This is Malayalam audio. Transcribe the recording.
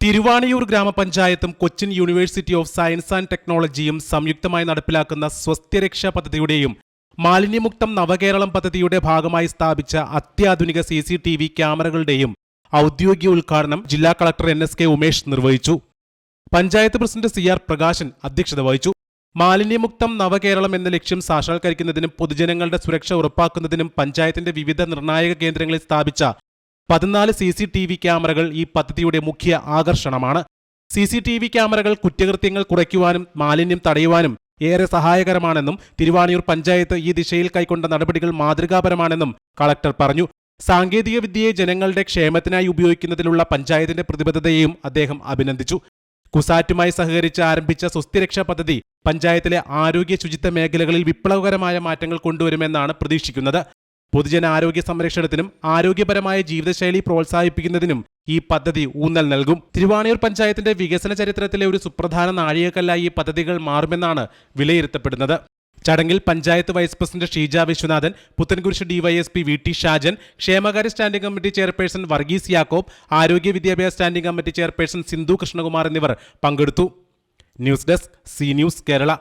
Thiruvaniyoor ഗ്രാമപഞ്ചായത്തും Cochin university of science and ടെക്നോളജിയും സംയുക്തമായി നടപ്പിലാക്കുന്ന സ്വസ്ഥരക്ഷാ പദ്ധതിയുടെയും മാലിന്യമുക്തം നവകേരളം പദ്ധതിയുടെ ഭാഗമായി സ്ഥാപിച്ച അത്യാധുനിക സി സി ടി വി ക്യാമറകളുടെയും ഔദ്യോഗിക ഉദ്ഘാടനം ജില്ലാ collector N S K Umesh നിർവഹിച്ചു. Panchayat president C R Prakashan അധ്യക്ഷത വഹിച്ചു. മാലിന്യമുക്തം നവകേരളം എന്ന ലക്ഷ്യം സാക്ഷാത്കരിക്കുന്നതിനും പൊതുജനങ്ങളുടെ സുരക്ഷ ഉറപ്പാക്കുന്നതിനും പഞ്ചായത്തിന്റെ വിവിധ നിർണായക കേന്ദ്രങ്ങളിൽ സ്ഥാപിച്ച പതിനാല് സി സി ടി വി ക്യാമറകൾ ഈ പദ്ധതിയുടെ മുഖ്യ ആകർഷണമാണ്. സി സി ടി വി ക്യാമറകൾ കുറ്റകൃത്യങ്ങൾ കുറയ്ക്കുവാനും മാലിന്യം തടയുവാനും ഏറെ സഹായകരമാണെന്നും തിരുവാണിയൂർ പഞ്ചായത്ത് ഈ ദിശയിൽ കൈക്കൊണ്ട നടപടികൾ മാതൃകാപരമാണെന്നും കളക്ടർ പറഞ്ഞു. സാങ്കേതിക വിദ്യയെ ജനങ്ങളുടെ ക്ഷേമത്തിനായി ഉപയോഗിക്കുന്നതിലുള്ള പഞ്ചായത്തിന്റെ പ്രതിബദ്ധതയെയും അദ്ദേഹം അഭിനന്ദിച്ചു. കുസാറ്റുമായി സഹകരിച്ച് ആരംഭിച്ച സുസ്ഥിരക്ഷാ പദ്ധതി പഞ്ചായത്തിലെ ആരോഗ്യ ശുചിത്വ മേഖലകളിൽ വിപ്ലവകരമായ മാറ്റങ്ങൾ കൊണ്ടുവരുമെന്നാണ് പ്രതീക്ഷിക്കുന്നത്. പൊതുജന ആരോഗ്യ സംരക്ഷണത്തിനും ആരോഗ്യപരമായ ജീവിതശൈലി പ്രോത്സാഹിപ്പിക്കുന്നതിനും ഈ പദ്ധതി ഊന്നൽ നൽകും. തിരുവാണിയൂർ പഞ്ചായത്തിന്റെ വികസന ചരിത്രത്തിലെ ഒരു സുപ്രധാന നാഴികക്കല്ലായി ഈ പദ്ധതികൾ മാറുമെന്നാണ് വിലയിരുത്തപ്പെടുന്നത്. ചടങ്ങിൽ panchayat vice president Sheeja Viswanathan Puthencruz DYSP V T Shajan ക്ഷേമകാര്യ standing committee chairperson Varghese Yakob ആരോഗ്യ വിദ്യാഭ്യാസ standing committee chairperson Sindhu Krishnakumar എന്നിവർ പങ്കെടുത്തു. News desk C news Kerala.